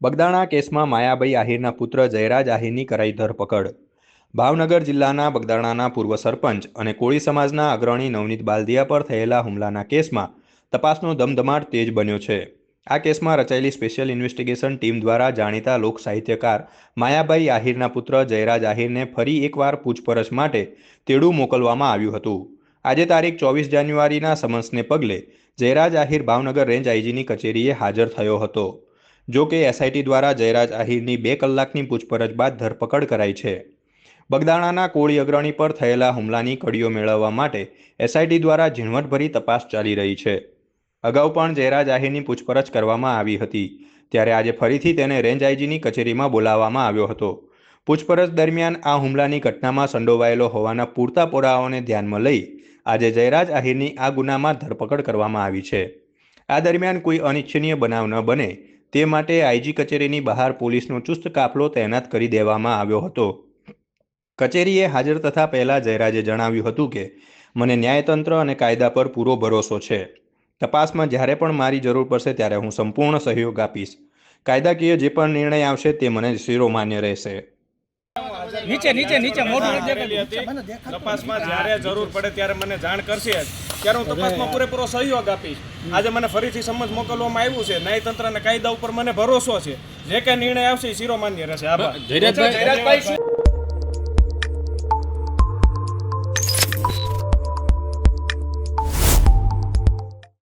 બગદાણા કેસમાં માયાભાઈ આહિરના પુત્ર જયરાજ આહિરની કરાઈ ધરપકડ. ભાવનગર જિલ્લાના બગદાણાના પૂર્વ સરપંચ અને કોળી સમાજના અગ્રણી નવનીત બાલદિયા પર થયેલા હુમલાના કેસમાં તપાસનો ધમધમાટ તેજ બન્યો છે. આ કેસમાં રચાયેલી સ્પેશિયલ ઇન્વેસ્ટિગેશન ટીમ દ્વારા જાણીતા લોક સાહિત્યકાર માયાભાઈ આહિરના પુત્ર જયરાજ આહિરને ફરી એકવાર પૂછપરછ માટે તેડું મોકલવામાં આવ્યું હતું. આજે તારીખ ચોવીસ જાન્યુઆરીના સમન્સને પગલે જયરાજ આહિર ભાવનગર રેન્જ આઈજીની કચેરીએ હાજર થયો હતો. જો કે એસઆઈટી દ્વારા જયરાજ આહિરની બે કલાકની પૂછપરછ બાદ ધરપકડ કરાઈ છે. બગદાણાના કોળી અગ્રણી પર થયેલા હુમલાની કડીઓ મેળવવા માટે એસઆઈટી દ્વારા ઝીણવટભરી તપાસ ચાલી રહી છે. અગાઉ પણ જયરાજ આહિરની પૂછપરછ કરવામાં આવી હતી, ત્યારે આજે ફરીથી તેને રેન્જ આઈજીની કચેરીમાં બોલાવવામાં આવ્યો હતો. પૂછપરછ દરમિયાન આ હુમલાની ઘટનામાં સંડોવાયેલો હોવાના પૂરતા પુરાવાઓને ધ્યાનમાં લઈ આજે જયરાજ આહિરની આ ગુનામાં ધરપકડ કરવામાં આવી છે. આ દરમિયાન કોઈ અનિચ્છનીય બનાવ ન બને તે માટે આઈજી કચેરીની બહાર પોલીસનો ચુસ્ત કાફલો તૈનાત કરી દેવામાં આવ્યો હતો. કચેરીએ હાજર થતા પહેલા જયરાજે જણાવ્યું હતું કે મને ન્યાયતંત્ર અને કાયદા પર પૂરો ભરોસો છે. તપાસમાં જ્યારે પણ મારી જરૂર પડશે ત્યારે હું સંપૂર્ણ સહયોગ આપીશ. કાયદાકીય જે પણ નિર્ણય આવશે તે મને શિરોમાન્ય રહેશે. નીચે નીચે નીચે મોઢું તપાસમાં જ્યારે જરૂર પડે ત્યારે મને જાણ કરશે. ત્યારે હું તપાસમાં પૂરેપૂરો સહયોગ આપીશ. આજે મને ફરીથી સમજ મોકલવામાં આવ્યું છે. ન્યાયતંત્ર અને કાયદા ઉપર મને ભરોસો છે. જે કઈ નિર્ણય આવશે એ શિરોમાન્ય રહેશે. આભાર. જયરાજભાઈ